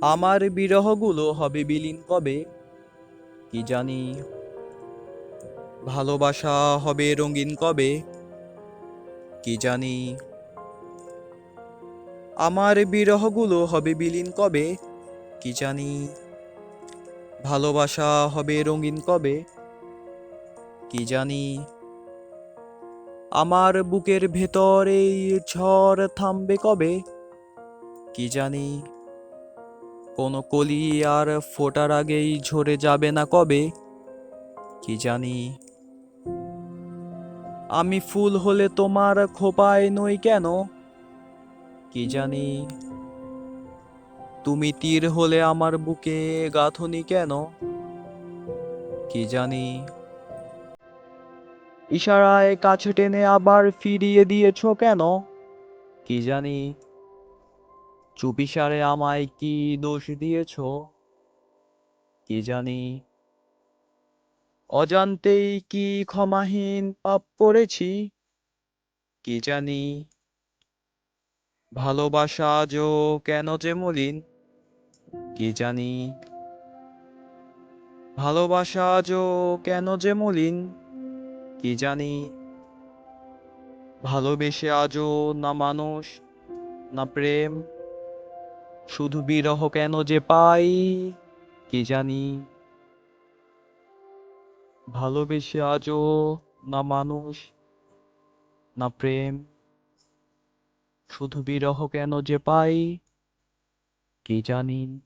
আমার বিরহগুলো হবে বিলীন কবে? কি জানি। ভালোবাসা হবে রঙিন কবে? কি জানি। আমার বিরহগুলো হবে বিলীন কবে? কি জানি। ভালোবাসা হবে রঙিন কবে? কি জানি। আমার বুকের ভেতর এই ঝড় থামবে কবে? কি জানি। কোনো কলি আর ফোটার আগেই ঝরে যাবে না কবে? কি জানি। আমি ফুল হলে তোমার খোপায় নই কেন? কি জানি। তুমি তীর হলে আমার বুকে গাঁথনি কেন? কি জানি। ইশারায় কাছে টেনে আবার ফিরিয়ে দিয়েছ কেন? কি জানি। চুপিসারে আমায় কি দোষ দিয়েছ? কি জানি? অজান্তেই কি ক্ষমাহীন পাপ করেছি? কি জানি? ভালোবাসা আজও কেন যে মলিন? কি জানি? ভালোবাসা আজও কেন যে মলিন? কি জানি? ভালোবেসে আজও না মানুষ, না প্রেম শুধু বিরহ কেন যে পাই, কে জানি। ভালোবেসে আজও না মানুষ, না প্রেম। শুধু বিরহ কেন যে পাই, কে জানি।